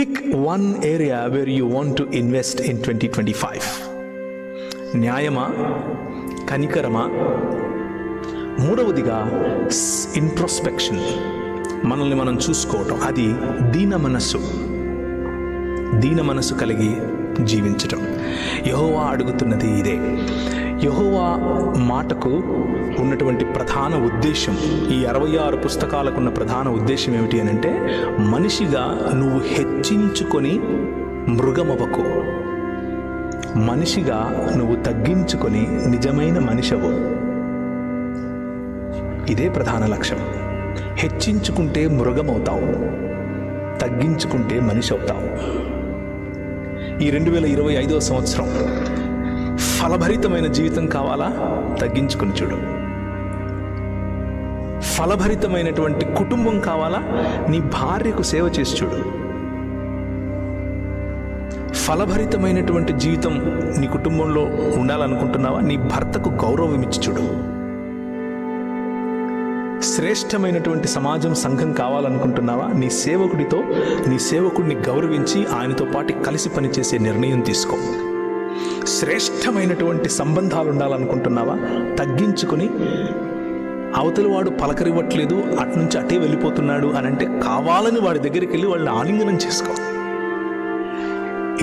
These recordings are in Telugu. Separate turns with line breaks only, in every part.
Pick one area where you want to invest in twenty twenty five న్యాయమా? కనికరమా? మూడవదిగా ఇంట్రోస్పెక్షన్ మనల్ని మనం చూసుకోవటం. అది దీన మనస్సు. దీన మనస్సు కలిగి జీవించటం. యహోవా అడుగుతున్నది ఇదే. యహోవా మాటకు ఉన్నటువంటి ప్రధాన ఉద్దేశం ఈ అరవై ఆరు పుస్తకాలకున్న ప్రధాన ఉద్దేశం ఏమిటి అని అంటే మనిషిగా నువ్వు హెచ్చించుకొని మృగమవకు మనిషిగా నువ్వు తగ్గించుకొని నిజమైన మనిషవు ఇదే ప్రధాన లక్ష్యం. హెచ్చించుకుంటే మృగమవుతావు తగ్గించుకుంటే మనిషి అవుతావు. ఈ రెండు వేల ఇరవై ఐదవ సంవత్సరం ఫలభరితమైన జీవితం కావాలా? తగ్గించుకుని చూడు. ఫలభరితమైనటువంటి కుటుంబం కావాలా? నీ భార్యకు సేవ చేసి చూడు. ఫలభరితమైనటువంటి జీవితం నీ కుటుంబంలో ఉండాలనుకుంటున్నావా? నీ భర్తకు గౌరవం ఇచ్చి చూడు. శ్రేష్టమైనటువంటి సమాజం సంఘం కావాలనుకుంటున్నావా? నీ సేవకుడితో నీ సేవకుడిని గౌరవించి ఆయనతో పాటు కలిసి పనిచేసే నిర్ణయం తీసుకో. శ్రేష్టమైనటువంటి సంబంధాలు ఉండాలనుకుంటున్నావా తగ్గించుకొని అవతలి వాడు పలకరివ్వట్లేదు అట్నుంచి అటే వెళ్ళిపోతున్నాడు అని అంటే కావాలని వాడి దగ్గరికి వెళ్ళి వాళ్ళని ఆలింగనం చేసుకో.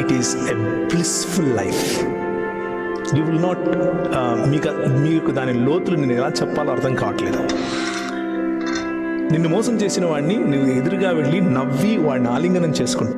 It is a blissful life you will not మీకు మీకు దాని లోతులు నేను ఎలా చెప్పాలో అర్థం కావట్లేదు. నిన్ను మోసం చేసిన వాడిని నువ్వు ఎదురుగా వెళ్ళి నవ్వి వాడిని ఆలింగనం చేసుకుంటా